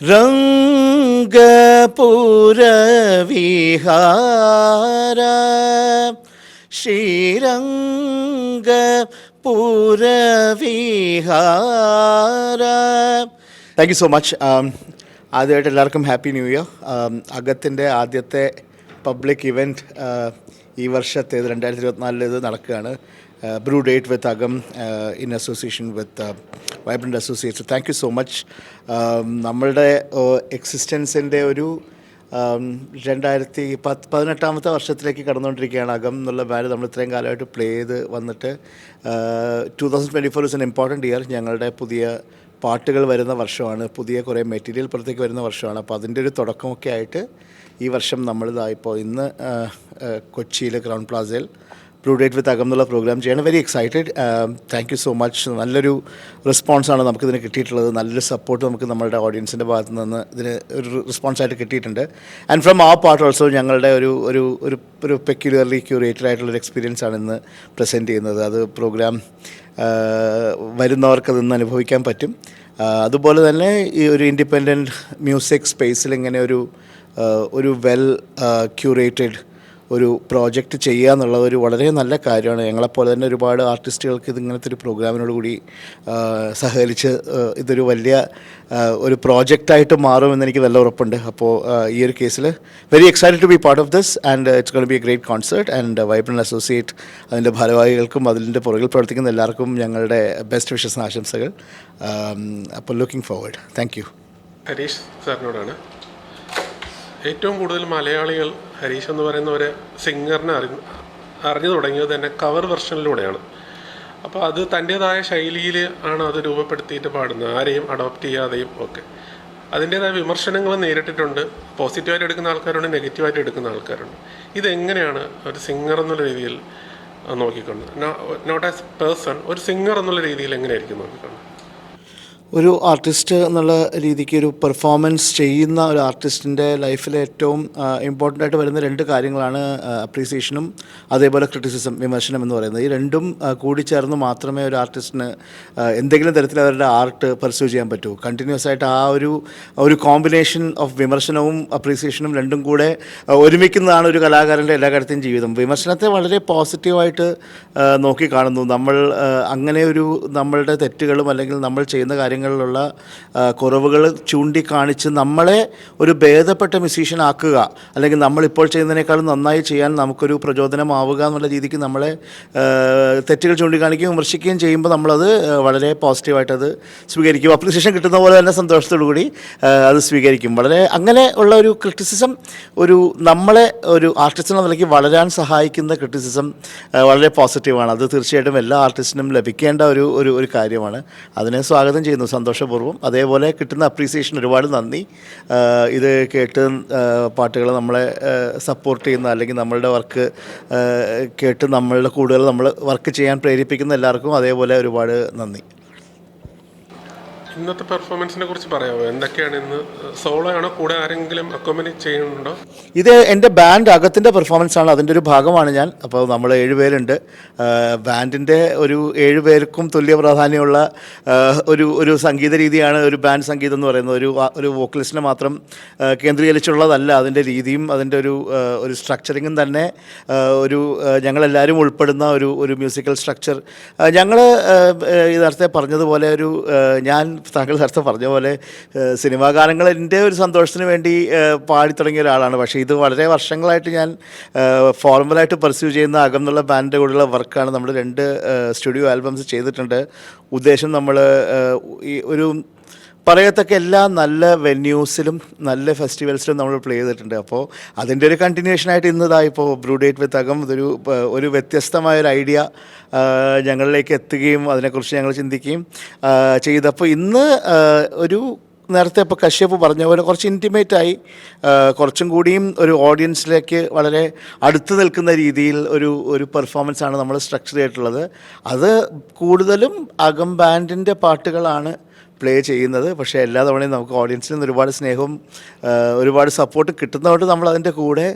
രംഗപുരവിഹാര ശ്രീരംഗ പുരവിഹാര thank you so much ആദ്യമായിട്ട് എല്ലാവർക്കും ഹാപ്പി ന്യൂ ഇയർ അകത്തിന്റെ ആദ്യത്തെ പബ്ലിക് ഇവന്റ് ഈ വർഷത്തേത് രണ്ടായിരത്തി ഇരുപത്തിനാലിലേത് നടക്കുകയാണ്. ബ്രൂ uh, in association with uh, Vibrant Associates. So thank you so much. നമ്മളുടെ എക്സിസ്റ്റൻസിന്റെ ഒരു um, രണ്ടായിരത്തി പത്ത് പതിനെട്ടാമത്തെ വർഷത്തിലേക്ക് കടന്നുകൊണ്ടിരിക്കുകയാണ് അകം എന്നുള്ള ബാൻഡ് നമ്മൾ ഇത്രയും കാലമായിട്ട് പ്ലേ ചെയ്ത് വന്നിട്ട് two thousand twenty four is an important year ഞങ്ങളുടെ പുതിയ പാട്ടുകൾ വരുന്ന വർഷമാണ് പുതിയ കുറേ മെറ്റീരിയൽ പുറത്തേക്ക് വരുന്ന വർഷമാണ് അപ്പോൾ അതിന്റെ ഒരു തുടക്കമൊക്കെ ആയിട്ട് ഈ വർഷം നമ്മളിതാ ഇപ്പോൾ ഇന്ന് കൊച്ചിയിൽ ക്രൗൺ പ്ലാസയിൽ ബ്ലൂ വിത്ത് അകം എന്നുള്ള പ്രോഗ്രാം ചെയ്യണം very excited thank you so much നല്ലൊരു റെസ്പോൺസാണ് നമുക്കിതിന് കിട്ടിയിട്ടുള്ളത്. നല്ലൊരു സപ്പോർട്ട് നമുക്ക് നമ്മുടെ ഓഡിയൻസിന്റെ ഭാഗത്ത് നിന്ന് ഇതിന് ഒരു റെസ്പോൺസായിട്ട് കിട്ടിയിട്ടുണ്ട്. ആൻഡ് ഫ്രം ആ പാർട്ട് ഓൾസോ ഞങ്ങളുടെ ഒരു ഒരു ഒരു ഒരു പെക്യുലർലി ക്യൂറേറ്റഡ് ആയിട്ടുള്ളൊരു എക്സ്പീരിയൻസ് ആണ് ഇന്ന് പ്രസന്റ് ചെയ്യുന്നത്. അത് പ്രോഗ്രാം വരുന്നവർക്ക് അതിന്ന് അനുഭവിക്കാൻ പറ്റും. അതുപോലെ തന്നെ ഈ ഒരു ഇൻഡിപെൻഡന്റ് മ്യൂസിക് സ്പേസിൽ ഇങ്ങനെ ഒരു ഒരു വെൽ ക്യൂറേറ്റഡ് ഒരു പ്രോജക്റ്റ് ചെയ്യുക എന്നുള്ളത് ഒരു വളരെ നല്ല കാര്യമാണ്. ഞങ്ങളെപ്പോലെ തന്നെ ഒരുപാട് ആർട്ടിസ്റ്റുകൾക്ക് ഇതിങ്ങനത്തെ ഒരു പ്രോഗ്രാമിനോട് കൂടി സഹകരിച്ച് ഇതൊരു വലിയ ഒരു പ്രോജക്റ്റായിട്ട് മാറുമെന്ന് എനിക്ക് നല്ല ഉറപ്പുണ്ട്. അപ്പോൾ ഈ ഒരു കേസിൽ very excited to be part of this and it's gonna be a great concert and vibrant associate അതിന്റെ ഭാരവാഹികൾക്കും അതിന്റെ പുറകിൽ പ്രവർത്തിക്കുന്ന എല്ലാവർക്കും ഞങ്ങളുടെ ബെസ്റ്റ് വിഷസ് ആശംസകൾ. അപ്പോൾ looking forward thank you Harish സാറിനോടാണ്. ഏറ്റവും കൂടുതൽ മലയാളികൾ ഹരീഷ് എന്ന് പറയുന്ന ഒരു സിംഗറിനെ അറി അറിഞ്ഞു തുടങ്ങിയത് തന്നെ കവർ വെർഷനിലൂടെയാണ് അപ്പോൾ അത് തന്റെതായ ശൈലിയിൽ ആണ് അത് രൂപപ്പെടുത്തിയിട്ട് പാടുന്നത്. ആരെയും അഡോപ്റ്റ് ചെയ്യാതെയും ഒക്കെ. അതിന്റേതായ വിമർശനങ്ങൾ നേരിട്ടിട്ടുണ്ട്. പോസിറ്റീവായിട്ട് എടുക്കുന്ന ആൾക്കാരുണ്ട് നെഗറ്റീവായിട്ട് എടുക്കുന്ന ആൾക്കാരുണ്ട്. ഇതെങ്ങനെയാണ് ഒരു സിംഗർ എന്നുള്ള രീതിയിൽ നോക്കിക്കൊണ്ട് നോട്ട് ആസ് പേഴ്സൺ ഒരു സിംഗർ എന്നുള്ള രീതിയിൽ എങ്ങനെയായിരിക്കും നോക്കിക്കൊണ്ട് ഒരു ആർട്ടിസ്റ്റ് എന്നുള്ള രീതിക്ക് ഒരു പെർഫോമൻസ് ചെയ്യുന്ന ഒരു ആർട്ടിസ്റ്റിന്റെ ലൈഫിലെ ഏറ്റവും ഇമ്പോർട്ടന്റ് ആയിട്ട് വരുന്ന രണ്ട് കാര്യങ്ങളാണ് അപ്രീസിയേഷനും അതേപോലെ ക്രിറ്റിസിസം വിമർശനം എന്ന് പറയുന്നത്. ഈ രണ്ടും കൂടിച്ചേർന്ന് മാത്രമേ ഒരു ആർട്ടിസ്റ്റിന് എന്തെങ്കിലും തരത്തിൽ അവരുടെ ആർട്ട് പെർസ്യൂ ചെയ്യാൻ പറ്റൂ. കണ്ടിന്യൂസ് ആയിട്ട് ആ ഒരു ഒരു കോമ്പിനേഷൻ ഓഫ് വിമർശനവും അപ്രീസിയേഷനും രണ്ടും കൂടെ ഒരുമിക്കുന്നതാണ് ഒരു കലാകാരന്റെ എല്ലാ കാര്യത്തെയും ജീവിതം. വിമർശനത്തെ വളരെ പോസിറ്റീവായിട്ട് നോക്കിക്കാണുന്നു നോക്കി കാണുന്നു. നമ്മൾ അങ്ങനെ ഒരു നമ്മളുടെ തെറ്റുകളും അല്ലെങ്കിൽ നമ്മൾ ചെയ്യുന്ന കാര്യങ്ങളിലുള്ള കുറവുകൾ ചൂണ്ടിക്കാണിച്ച് നമ്മളെ ഒരു ഭേദപ്പെട്ട മ്യൂസീഷ്യൻ ആക്കുക. അല്ലെങ്കിൽ നമ്മളിപ്പോൾ ചെയ്യുന്നതിനേക്കാളും നന്നായി ചെയ്യാൻ നമുക്കൊരു പ്രചോദനമാവുക എന്നുള്ള രീതിക്ക് നമ്മളെ തെറ്റുകൾ ചൂണ്ടിക്കാണിക്കുകയും വിമർശിക്കുകയും ചെയ്യുമ്പോൾ നമ്മളത് വളരെ പോസിറ്റീവായിട്ടത് സ്വീകരിക്കും. അപ്രിസിയേഷൻ കിട്ടുന്ന പോലെ തന്നെ സന്തോഷത്തോടു കൂടി അത് സ്വീകരിക്കും. വളരെ അങ്ങനെ ഉള്ള ഒരു ക്രിറ്റിസിസം ഒരു നമ്മളെ ഒരു ആർട്ടിസ്റ്റ് എന്ന നിലയ്ക്ക് വളരാൻ സഹായിക്കുന്ന ക്രിറ്റിസിസം വളരെ പോസിറ്റീവാണ് അത് തീർച്ചയായിട്ടും എല്ലാ ആർട്ടിസ്റ്റിനും ലഭിക്കേണ്ട ഒരു ഒരു കാര്യമാണ്. അതിനെ സ്വാഗതം ചെയ്യുന്നു. സന്തോഷപൂർവം. അതേപോലെ കിട്ടുന്ന അപ്രീസിയേഷൻ ഒരുപാട് നന്ദി. ഇത് കേട്ട് പാട്ടുകൾ നമ്മളെ സപ്പോർട്ട് ചെയ്യുന്ന അല്ലെങ്കിൽ നമ്മളുടെ വർക്ക് കേട്ട് നമ്മളുടെ കൂടുതൽ നമ്മൾ വർക്ക് ചെയ്യാൻ പ്രേരിപ്പിക്കുന്ന എല്ലാവർക്കും അതേപോലെ ഒരുപാട് നന്ദി. ഇന്നത്തെ പെർഫോമൻസിനെ കുറിച്ച് പറയാമോ എന്തൊക്കെയാണ് ഇന്ന് സോളോ ആണോ കൂടെ ആരെങ്കിലും അക്കോമഡേറ്റ് ചെയ്യുന്നുണ്ടോ? ഇത് എന്റെ ബാൻഡ് അകത്തിന്റെ പെർഫോമൻസ് ആണ്. അതിന്റെ ഒരു ഭാഗമാണ് ഞാൻ. അപ്പോൾ നമ്മൾ ഏഴുപേരുണ്ട് ബാൻഡിന്റെ ഒരു ഏഴുപേർക്കും തുല്യ പ്രാധാന്യമുള്ള ഒരു ഒരു സംഗീത രീതിയാണ് ഒരു ബാൻഡ് സംഗീതം എന്ന് പറയുന്നത്. ഒരു ഒരു വോക്കലിസ്റ്റിനെ മാത്രം കേന്ദ്രീകരിച്ചുള്ളതല്ല. അതിന്റെ രീതിയും അതിന്റെ ഒരു ഒരു സ്ട്രക്ചറിങ്ങും തന്നെ ഒരു ഞങ്ങളെല്ലാവരും ഉൾപ്പെടുന്ന ഒരു ഒരു മ്യൂസിക്കൽ സ്ട്രക്ചർ ഞങ്ങൾ നേരത്തെ പറഞ്ഞതുപോലെ ഒരു ഞാൻ താങ്കൾ നേരത്തെ പറഞ്ഞ പോലെ സിനിമാ ഗാനങ്ങൾ എന്റെ ഒരു സന്തോഷത്തിന് വേണ്ടി പാടി തുടങ്ങിയ ഒരാളാണ്. പക്ഷേ ഇത് വളരെ വർഷങ്ങളായിട്ട് ഞാൻ ഫോർമലായിട്ട് പെർസ്യൂ ചെയ്യുന്ന അകം എന്നുള്ള ബാൻഡിന്റെ കൂടെയുള്ള വർക്കാണ് നമ്മൾ രണ്ട് സ്റ്റുഡിയോ ആൽബംസ് ചെയ്തിട്ടുണ്ട്. ഉദ്ദേശം നമ്മൾ ഈ ഒരു പറയത്തക്ക എല്ലാ നല്ല വെന്യൂസിലും നല്ല ഫെസ്റ്റിവൽസിലും നമ്മൾ പ്ലേ ചെയ്തിട്ടുണ്ട്. അപ്പോൾ അതിന്റെ ഒരു കണ്ടിന്യൂഷൻ ആയിട്ട് ഇന്നതാ ഇപ്പോൾ ബ്രൂഡേറ്റ് വിത്ത് അകം ഇതൊരു ഒരു വ്യത്യസ്തമായ ഒരു ഐഡിയ ഞങ്ങളിലേക്ക് എത്തുകയും അതിനെക്കുറിച്ച് ഞങ്ങൾ ചിന്തിക്കുകയും ചെയ്തപ്പോൾ ഇന്ന് ഒരു നേരത്തെ ഇപ്പോൾ കശ്യപ്പ് പറഞ്ഞ പോലെ കുറച്ച് ഇന്റിമേറ്റായി കുറച്ചും കൂടിയും ഒരു ഓഡിയൻസിലേക്ക് വളരെ അടുത്ത് നിൽക്കുന്ന രീതിയിൽ ഒരു ഒരു പെർഫോമൻസ് ആണ് നമ്മൾ സ്ട്രക്ചർ ചെയ്തിട്ടുള്ളത് അത് കൂടുതലും അകം ബാൻഡിന്റെ പാട്ടുകളാണ് പ്ലേ ചെയ്യുന്നത്. പക്ഷേ എല്ലാ തവണയും നമുക്ക് ഓഡിയൻസിൽ നിന്ന് ഒരുപാട് സ്നേഹവും ഒരുപാട് സപ്പോർട്ട് കിട്ടുന്നതുകൊണ്ട് നമ്മൾ അതിന്റെ കൂടെ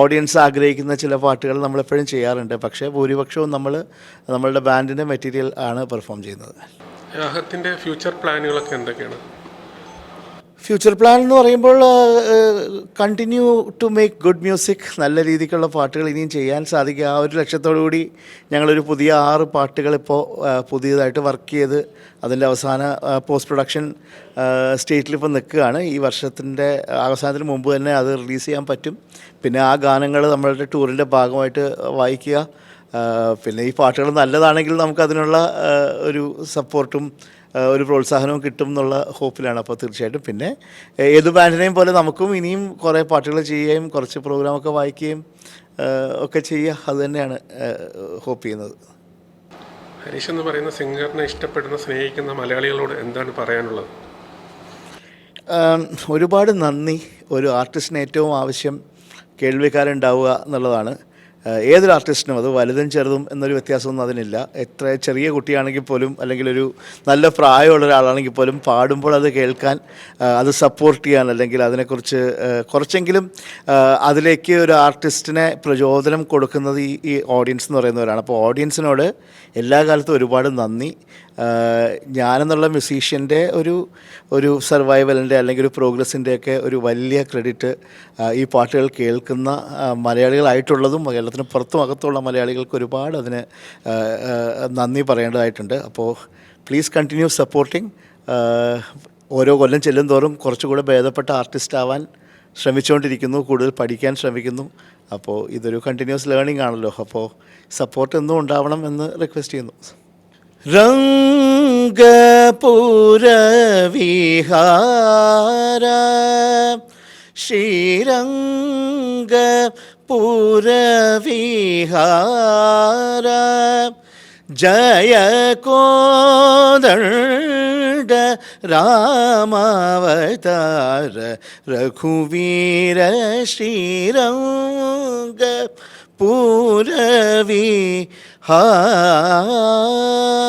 ഓഡിയൻസ് ആഗ്രഹിക്കുന്ന ചില പാട്ടുകൾ നമ്മളെപ്പോഴും ചെയ്യാറുണ്ട്. പക്ഷേ ഭൂരിപക്ഷവും നമ്മൾ നമ്മളുടെ ബാൻഡിന്റെ മെറ്റീരിയൽ ആണ് പെർഫോം ചെയ്യുന്നത്. ഫ്യൂച്ചർ പ്ലാനുകളൊക്കെ എന്തൊക്കെയാണ്? ഫ്യൂച്ചർ പ്ലാൻ എന്ന് പറയുമ്പോൾ continue to make good music നല്ല രീതിക്കുള്ള പാട്ടുകൾ ഇനിയും ചെയ്യാൻ സാധിക്കുക ആ ഒരു ലക്ഷ്യത്തോടു കൂടി ഞങ്ങളൊരു പുതിയ ആറ് പാട്ടുകൾ ഇപ്പോൾ പുതിയതായിട്ട് വർക്ക് ചെയ്ത് അതിന്റെ അവസാന പോസ്റ്റ് പ്രൊഡക്ഷൻ സ്റ്റേറ്റിൽ ഇപ്പോൾ നിൽക്കുകയാണ്. ഈ വർഷത്തിന്റെ അവസാനത്തിന് മുമ്പ് തന്നെ അത് റിലീസ് ചെയ്യാൻ പറ്റും. പിന്നെ ആ ഗാനങ്ങൾ നമ്മളുടെ ടൂറിന്റെ ഭാഗമായിട്ട് വായിക്കുക. പിന്നെ ഈ പാട്ടുകൾ നല്ലതാണെങ്കിൽ നമുക്കതിനുള്ള ഒരു സപ്പോർട്ടും ഒരു പ്രോത്സാഹനവും കിട്ടും എന്നുള്ള ഹോപ്പിലാണ് അപ്പോൾ തീർച്ചയായിട്ടും. പിന്നെ ഏത് ബാൻഡിനെയും പോലെ നമുക്കും ഇനിയും കുറേ പാട്ടുകൾ ചെയ്യുകയും കുറച്ച് പ്രോഗ്രാമൊക്കെ വായിക്കുകയും ഒക്കെ ചെയ്യുക അത് തന്നെയാണ് ഹോപ്പ് ചെയ്യുന്നത്. ഹരീഷ് എന്ന് പറയുന്ന സിംഗറിനെ ഇഷ്ടപ്പെടുന്ന സ്നേഹിക്കുന്ന മലയാളികളോട് എന്താണ് പറയാനുള്ളത്? ഒരുപാട് നന്ദി. ഒരു ആർട്ടിസ്റ്റിന് ഏറ്റവും ആവശ്യം കേൾവിക്കാരുണ്ടാവുക എന്നുള്ളതാണ്. ഏതൊരു ആർട്ടിസ്റ്റിനും അത് വലുതും ചെറുതും എന്നൊരു വ്യത്യാസമൊന്നും അതിനില്ല. എത്ര ചെറിയ കുട്ടിയാണെങ്കിൽ പോലും അല്ലെങ്കിൽ ഒരു നല്ല പ്രായമുള്ള ഒരാളാണെങ്കിൽ പോലും പാടുമ്പോൾ അത് കേൾക്കാൻ അത് സപ്പോർട്ട് ചെയ്യാൻ അല്ലെങ്കിൽ അതിനെക്കുറിച്ച് കുറച്ചെങ്കിലും അതിലേക്ക് ഒരു ആർട്ടിസ്റ്റിനെ പ്രചോദനം കൊടുക്കുന്നത് ഈ ഓഡിയൻസ് എന്ന് പറയുന്നവരാണ്. അപ്പോൾ ഓഡിയൻസിനോട് എല്ലാ കാലത്തും ഒരുപാട് നന്ദി. ഞാനെന്നുള്ള മ്യൂസീഷ്യന്റെ ഒരു ഒരു സർവൈവലിന്റെ അല്ലെങ്കിൽ ഒരു പ്രോഗ്രസിന്റെ ഒക്കെ ഒരു വലിയ ക്രെഡിറ്റ് ഈ പാട്ടുകൾ കേൾക്കുന്ന മലയാളികളായിട്ടുള്ളതും കേരളത്തിന് പുറത്തും അകത്തുള്ള മലയാളികൾക്ക് ഒരുപാട് അതിന് നന്ദി പറയേണ്ടതായിട്ടുണ്ട്. അപ്പോൾ പ്ലീസ് കണ്ടിന്യൂ സപ്പോർട്ടിങ് ഓരോ കൊല്ലം ചെല്ലും തോറും കുറച്ചുകൂടെ ഭേദപ്പെട്ട ആർട്ടിസ്റ്റ് ആവാൻ ശ്രമിച്ചുകൊണ്ടിരിക്കുന്നു കൂടുതൽ പഠിക്കാൻ ശ്രമിക്കുന്നു. അപ്പോൾ ഇതൊരു കണ്ടിന്യൂസ് ലേണിംഗ് ആണല്ലോ. അപ്പോൾ സപ്പോർട്ട് എന്നും ഉണ്ടാവണം എന്ന് റിക്വസ്റ്റ് ചെയ്യുന്നു. രംഗപുരവിഹാര ശ്രീരംഗ പുരവിഹാര ജയ കോദണ്ഡ രാമാവതാര രഘുവീര ശ്രീരംഗ പൂരവി ഹാര